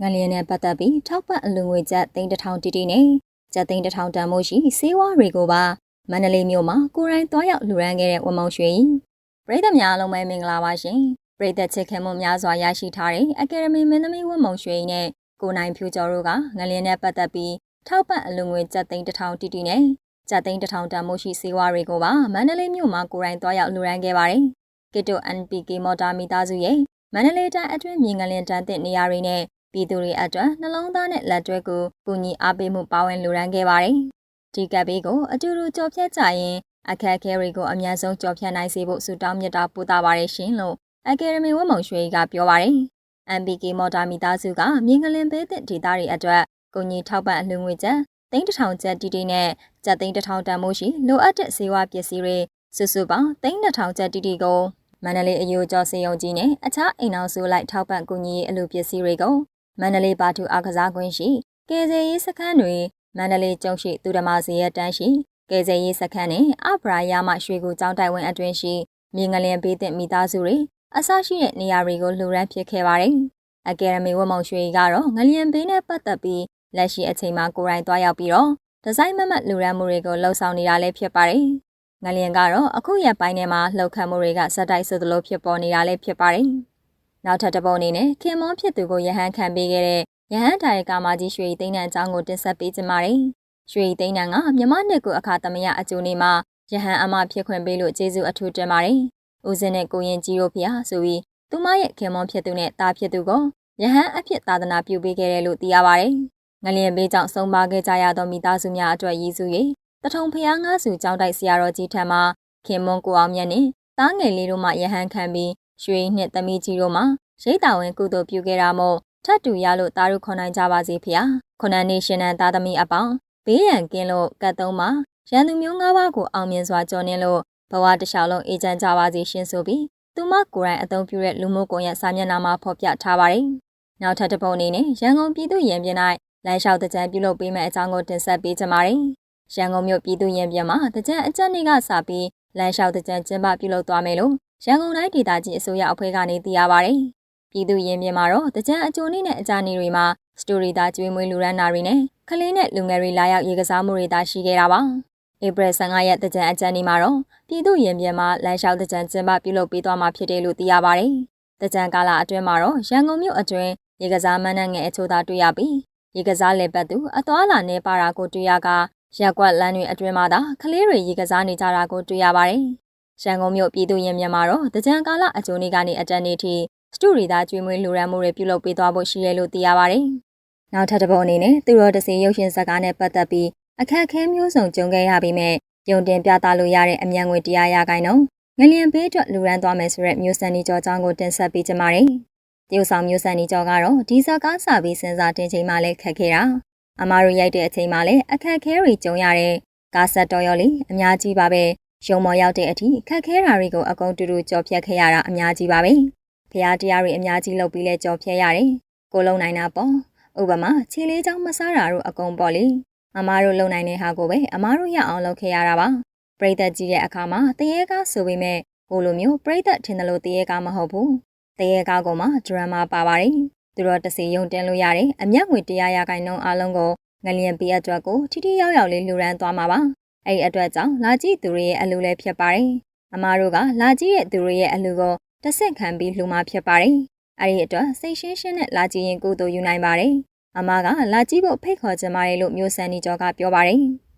ငလျင်နဲ့ပတ်သက်ပြီးထောက်ပံ့အလူငွေကျပ်သိန်းတစ်ထောင်တီတီနဲ့ကျပ်သိန်းတစ်ထောင်တန်မို့ရှိစေဝါတွေကိုပါမန္တလေးမြို့မှာကိုရိုင်းတွားရောက်လူရန်ခဲ့တဲ့ဝမောင်ရွှေပြည်သက်များအလုံးပဲမင်္ဂလာပါရှင်ပြည်သက်ချစ်ခင်မှုများစွာရရှိထားတဲ့အကယ်ဒမီမင်းသမီးဝမောင်ရွှေနဲ့ကိုနိုင်ဖြူကျော်တို့ကငလျင်နဲ့ပတ်သက်ပြီးထောက်ပံ့အလူငွေကျပ်သိန်းတစ်ထောင်တီတီနဲ့ကျပ်သိန်းတစ်ထောင်တန်မို့ရှိစေဝါတွေကိုပါမန္တလေးမြို့မှာကိုရိုင်းတွားရောက်လူရန်ခဲ့ပါတယ်ကစ်တို NPK မော်တာမီသားစုရဲ့မန္တလေးတိုင်းအတွင်းမြေငလင်တန်းတဲ့နေရာတွေနဲ့ ပြည်သူတွေအတွက်နှလုံးသားနဲ့လက်တွဲကိုကူညီအားပေးမှုပါဝင်လူရန်ခဲ့ပါတယ်။ဒီကပ်ဘေးကိုအတူတူကြော်ဖြတ်ကြရင်အခက်အခဲတွေကိုအများဆုံးကြော်ဖြတ်နိုင်စေဖို့ဆုတောင်းမြတ်တာပို့တာပါတယ်ရှင်လို့အကယ်ဒမီဝတ်မုံရွှေကပြောပါတယ်။ MBK မော်တာမီသားစုကမြေငလင်ဘေးတဲ့ဒေသတွေအတွက်ကူညီထောက်ပံ့အလှူငွေကျပ်သိန်းတစ်ထောင်ကျပ်တီတီနဲ့ကျပ်သိန်းတစ်ထောင်တန်မိုးရှိလိုအပ်တဲ့စေဝါပစ္စည်းတွေစုစုပေါင်းသိန်းတစ်ထောင်ကျပ်တီတီကိုမန္တလေးအယူကျော်စေယုံကြီးနဲ့အခြားအိမ်အောင်စုလိုက်ထောက်ပံ့ကူညီရေးအလှူပစ္စည်းတွေကို မန္တလေးပါထူအားကစားကွင်းရှိကယ်ဆယ်ရေးစခန်းတွေမန္တလေးကျုံရှိသူဓမ္မစီရတန်းရှိကယ်ဆယ်ရေးစခန်းနဲ့အဘရာယာမရွှေကူကျောင်းတိုင်ဝင်းအတွင်းရှိမြေငလျင်ပေးတဲ့မိသားစုတွေအဆရှိတဲ့နေရာတွေကိုလှူဒန်းဖြစ်ခဲ့ပါတယ်။အကယ်ဒမီဝမောင်ရွှေကတော့ငလျင်ပေးနဲ့ပတ်သက်ပြီးလက်ရှိအချိန်မှာကိုယ်တိုင်သွားရောက်ပြီးတော့ဒီဇိုင်းမမတ်လှူဒန်းမှုတွေကိုလှုပ်ဆောင်နေတာလည်းဖြစ်ပါတယ်။ငလျင်ကတော့အခုရက်ပိုင်းထဲမှာလှုပ်ခတ်မှုတွေကစက်တိုက်ဆိုသလိုဖြစ်ပေါ်နေတာလည်းဖြစ်ပါတယ်။ နောက်ထပ်တစ်ပုံအနေနဲ့ခင်မောဖြစ်သူကိုရဟန်းခံပေးခဲ့တဲ့ရဟန်းတိုင်ကာမကြီးရွှေသိန်းတန်အကြောင်းကိုတင်ဆက်ပေးကြပါမယ်။ရွှေသိန်းတန်ကမြမနှစ်ကိုအခါသမယအကျိုးနေမှာရဟန်းအမဖြစ်ခွင့်ပေးလို့ကျေးဇူးအထူးတင်ပါတယ်။ဦးစင်းနဲ့ကိုရင်ကြီးတို့ဖျားဆိုပြီးသူမရဲ့ခင်မောဖြစ်သူနဲ့တာဖြစ်သူကိုရဟန်းအဖြစ်သာသနာပြုပေးခဲ့တယ်လို့သိရပါတယ်။ငလျင်ဘေးကြောင့်ဆုံးပါခဲ့ကြရသောမိသားစုများအတွက်ရည်စူး၍တထုံဖျားငါးစုကျောင်းတိုက်ဆရာတော်ကြီးထံမှခင်မွန်ကိုအောင်မြတ်နဲ့တားငယ်လေးတို့မှရဟန်းခံပြီး ရွှေနှစ်သမီးကြီးတို့မှရိတ်တာဝင်ကုသိုလ်ပြုခဲ့တာမို့ထတ်တူရလို့တာရုခွန်နိုင်ကြပါစေဖေဟာခွန်နန်နေရှင်နန်သားသမီးအပေါင်းဘေးရန်ကင်းလို့ကတ်သုံးမှာရန်သူမျိုး၅ပါးကိုအောင်မြင်စွာကြော်နှင်းလို့ဘဝတစ်လျှောက်လုံးအေးချမ်းကြပါစေရှင်ဆိုပြီးသူမကိုယ်တိုင်အသုံးပြုတဲ့လူမှုကွန်ရက်စာမျက်နှာမှာဖော်ပြထားပါတယ်။နောက်ထပ်တစ်ပုံအနေနဲ့ရန်ကုန်ပြည်သူ့ရင်ပြင်၌လမ်းလျှောက်တကြံပြုလုပ်ပေးမယ့်အကြောင်းကိုတင်ဆက်ပေးကြပါမယ်။ရန်ကုန်မြို့ပြည်သူ့ရင်ပြင်မှာတကြံအကြက်နေ့ကစပြီးလမ်းလျှောက်တကြံကျင်းပပြုလုပ်သွားမယ်လို့ ရန်ကုန်တိုင်းဒေသကြီးအစိုးရအဖွဲ့ကနေသိရပါတယ်။ပြည်သူရင်ပြင်မှာတော့တကြံအကျိုးနေ့နဲ့အကြနေတွေမှာစတိုရီသားကျွေးမွေးလူရန်နာတွေနဲ့ကလေးနဲ့လူငယ်တွေလာရောက်ရေကစားမှုတွေသာရှိခဲ့တာပါ။ဧပြီ15ရက်တကြံအကြံနေ့မှာတော့ပြည်သူရင်ပြင်မှာလမ်းလျှောက်တကြံကျင်းပပြုလုပ်ပေးသွားမှာဖြစ်တယ်လို့သိရပါတယ်။တကြံကာလအတွင်းမှာတော့ရန်ကုန်မြို့အတွင်းရေကစားမန်းနဲ့ငယ်အချို့သာတွေ့ရပြီးရေကစားလေပတ်သူအသွာလာနေပါတာကိုတွေ့ရကရက်ကွက်လမ်းတွေအတွင်းမှာသာကလေးတွေရေကစားနေကြတာကိုတွေ့ရပါတယ်။ ရန်ကုန်မြို့ပြည်သူရင်ပြင်မှာတော့တကြံကာလအကျိုးနေ့ကနေအတန်းနေ့ထိစတူရီသားကျွေးမွေးလူရန်မှုတွေပြုလုပ်ပေးသွားဖို့ရှိရလို့သိရပါတယ်။နောက်ထပ်တစ်ပုံအနေနဲ့သူတော်တစီရုပ်ရှင်ဇာတ်ကားနဲ့ပတ်သက်ပြီးအခက်အခဲမျိုးစုံကြုံခဲ့ရပြီးမြဲယုံတင်ပြသလို့ရတဲ့အမြန်ငွေတရားရကိုင်းတော့ငလျင်ဘေးအတွက်လူရန်သွားမယ်ဆိုတဲ့မျိုးစံနီကျော်အကြောင်းကိုတင်ဆက်ပေးကြပါမယ်။တရုတ်ဆောင်မျိုးစံနီကျော်ကတော့ဒီဇာတ်ကားစပြီးစဉ်းစားတင်ချိန်မှလည်းခက်ခဲတာ။အမားတို့ရိုက်တဲ့အချိန်မှလည်းအခက်အခဲတွေကြုံရတဲ့ကားဆက်တော်ရော်လေးအများကြီးပါပဲ။ ရုံမော်ရောက်တဲ့အထိခက်ခဲတာတွေကိုအကုန်တူတူကြော်ဖြတ်ခဲ့ရတာအများကြီးပါပဲ။ဖះတရားတွေအများကြီးလုပ်ပြီးလဲကြော်ဖြဲရတယ်။ကိုလုံနိုင်တာပေါ့။ဥပမာခြေလေးချောင်းမစားတာတို့အကုန်ပေါ့လေ။အမားတို့လုံနိုင်တဲ့ဟာကိုပဲအမားတို့ရအောင်လုပ်ခဲ့ရတာပါ။ပရိသတ်ကြီးတဲ့အခါမှာတရေကားဆိုပေမဲ့ဟိုလိုမျိုးပရိသတ်ထင်တယ်လို့တရေကားမဟုတ်ဘူး။တရေကားကမှဒရမာပါပါတယ်။သူတို့တစီယုံတင်လို့ရတယ်အမျက်ငွေတရားရကိုင်းနှုန်းအားလုံးကိုငလျင်ပေးအတွက်ကိုထိထိရောက်ရောက်လေးလှူဒန်းသွားမှာပါ။ အဲ့ဒီအတွက်ကြောင့်လာကြည့်သူတွေရဲ့အလူလည်းဖြစ်ပါတယ်။အမားတို့ကလာကြည့်ရဲ့သူတွေရဲ့အလူကိုတဆင့်ခံပြီးလှူမှာဖြစ်ပါတယ်။အဲဒီအတွက်စိတ်ရှင်းရှင်းနဲ့လာကြည့်ရင်ကိုယ်တို့ယူနိုင်ပါတယ်။အမကလာကြည့်ဖို့ဖိတ်ခေါ်ချင်ပါတယ်လို့မျိုးစံနီကျော်ကပြောပါတယ်။